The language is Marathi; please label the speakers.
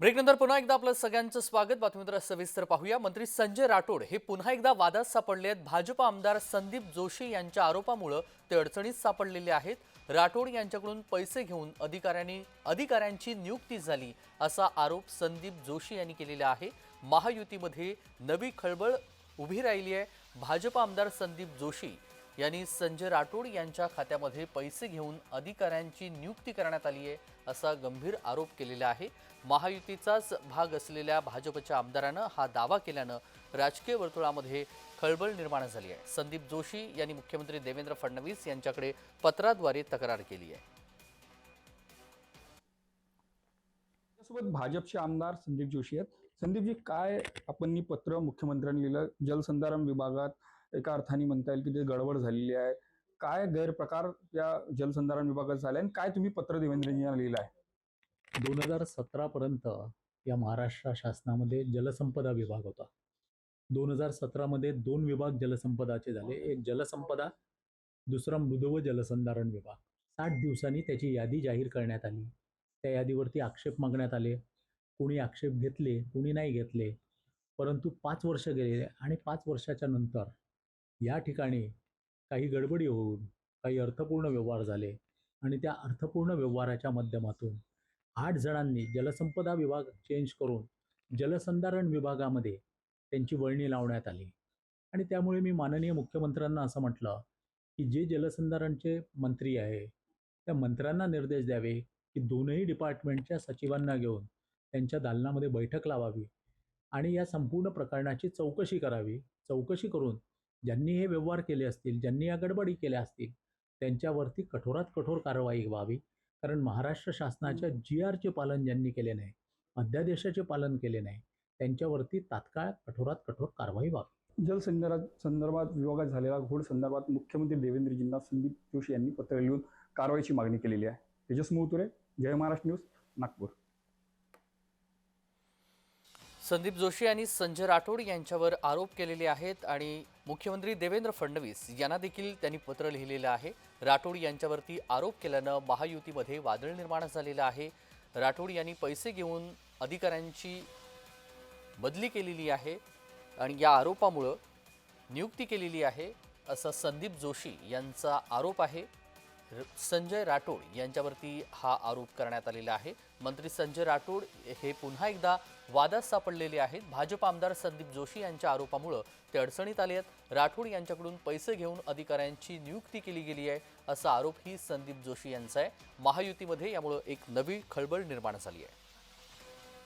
Speaker 1: ब्रेकनंतर पुन्हा एकदा आपलं सगळ्यांचं स्वागत. बातमीतर सविस्तर पाहूया. मंत्री संजय राठोड हे पुन्हा एकदा वादात सापडले आहेत. भाजप आमदार संदीप जोशी यांच्या आरोपामुळं ते अडचणीत सापडलेले आहेत. राठोड यांच्याकडून पैसे घेऊन अधिकाऱ्यांनी अधिकाऱ्यांची नियुक्ती झाली असा आरोप संदीप जोशी यांनी केलेला आहे. महायुतीमध्ये नवी खळबळ उभी राहिली आहे. भाजप आमदार संदीप जोशी यांनी संजय राठोड यांच्या खात्यामध्ये पैसे घेऊन अधिकाऱ्यांची नियुक्ती करण्यात आली आहे असा गंभीर आरोप केलेला आहे. महायुतीचाच भाग असलेल्या भाजपच्या आमदारानं हा दावा केल्यानं राजकीय वर्तुळामध्ये खळबळ निर्माण झाली आहे. संदीप जोशी यांनी मुख्यमंत्री देवेंद्र फडणवीस यांच्याकडे पत्राद्वारे तक्रार केली आहे.
Speaker 2: सोबत भाजपचे आमदार संदीप जोशी आहेत. संदीपजी काय आपण पत्र मुख्यमंत्र्यांनी लिहिलं? जलसंधारण विभागात एका अर्थाने म्हणता येईल की ते गडबड झालेली आहे. काय गैरप्रकार या जलसंधारण विभागात झाले आणि काय तुम्ही पत्र देवेंद्रजी लिहिलं आहे?
Speaker 3: दोन हजार सतरापर्यंत या महाराष्ट्र शासनामध्ये जलसंपदा विभाग होता. दोन हजार सतरामध्ये दोन विभाग जलसंपदाचे झाले. एक जलसंपदा दुसरा मृदव जलसंधारण विभाग. साठ दिवसांनी त्याची यादी जाहीर करण्यात आली. त्या यादीवरती आक्षेप मागण्यात आले. कोणी आक्षेप घेतले कोणी नाही घेतले. परंतु पाच वर्ष गेले आणि पाच वर्षाच्या नंतर या ठिकाणी काही गडबडी होऊन काही अर्थपूर्ण व्यवहार झाले आणि त्या अर्थपूर्ण व्यवहाराच्या माध्यमातून आठ जणांनी जलसंपदा विभाग चेंज करून जलसंधारण विभागामध्ये त्यांची वळणी लावण्यात आली. आणि त्यामुळे मी माननीय मुख्यमंत्र्यांना असं म्हटलं की जे जलसंधारणचे मंत्री आहे त्या मंत्र्यांना निर्देश द्यावे की दोनही डिपार्टमेंटच्या सचिवांना घेऊन त्यांच्या दालनामध्ये बैठक लावावी आणि या संपूर्ण प्रकरणाची चौकशी करावी. चौकशी करून ज्यांनी हे व्यवहार केले असतील ज्यांनी या गडबडी केल्या असतील त्यांच्यावरती कठोरात कठोर कारवाई व्हावी. कारण महाराष्ट्र शासनाच्या जी आरचे पालन ज्यांनी केले नाही अध्यादेशाचे पालन केले नाही त्यांच्यावरती तात्काळ कठोरात कठोर कारवाई व्हावी.
Speaker 2: जलसंधारण संदर्भात विभागात झालेल्या घोड संदर्भात मुख्यमंत्री देवेंद्रजींना संदीप जोशी यांनी पत्र लिहून कारवाईची मागणी केलेली आहे. तेजस मोहतुरे जय महाराष्ट्र न्यूज नागपूर.
Speaker 1: संदीप जोशी यांनी संजय राठोड यांच्यावर आरोप केलेले आहेत आणि मुख्यमंत्री देवेंद्र फडणवीस यांना देखील त्यांनी पत्र लिहिलेलं आहे. राठोड यांच्यावरती आरोप केल्यानं महायुतीमध्ये वादळ निर्माण झालेलं आहे. राठोड यांनी पैसे घेऊन अधिकाऱ्यांची बदली केलेली आहे आणि या आरोपामुळं नियुक्ती केलेली आहे असं संदीप जोशी यांचा आरोप आहे. संजय राठोड यांच्यावरती हा आरोप करण्यात आलेला आहे. मंत्री संजय राठोड हे पुन्हा एकदा वादात सापडलेले आहेत. भाजप आमदार संदीप जोशी यांच्या आरोपामुळं ते अडचणीत आले आहेत. राठोड यांच्याकडून पैसे घेऊन अधिकाऱ्यांची नियुक्ती केली गेली आहे असा आरोपही संदीप जोशी यांचा आहे. महायुतीमध्ये यामुळं एक नवी खळबळ निर्माण झाली आहे.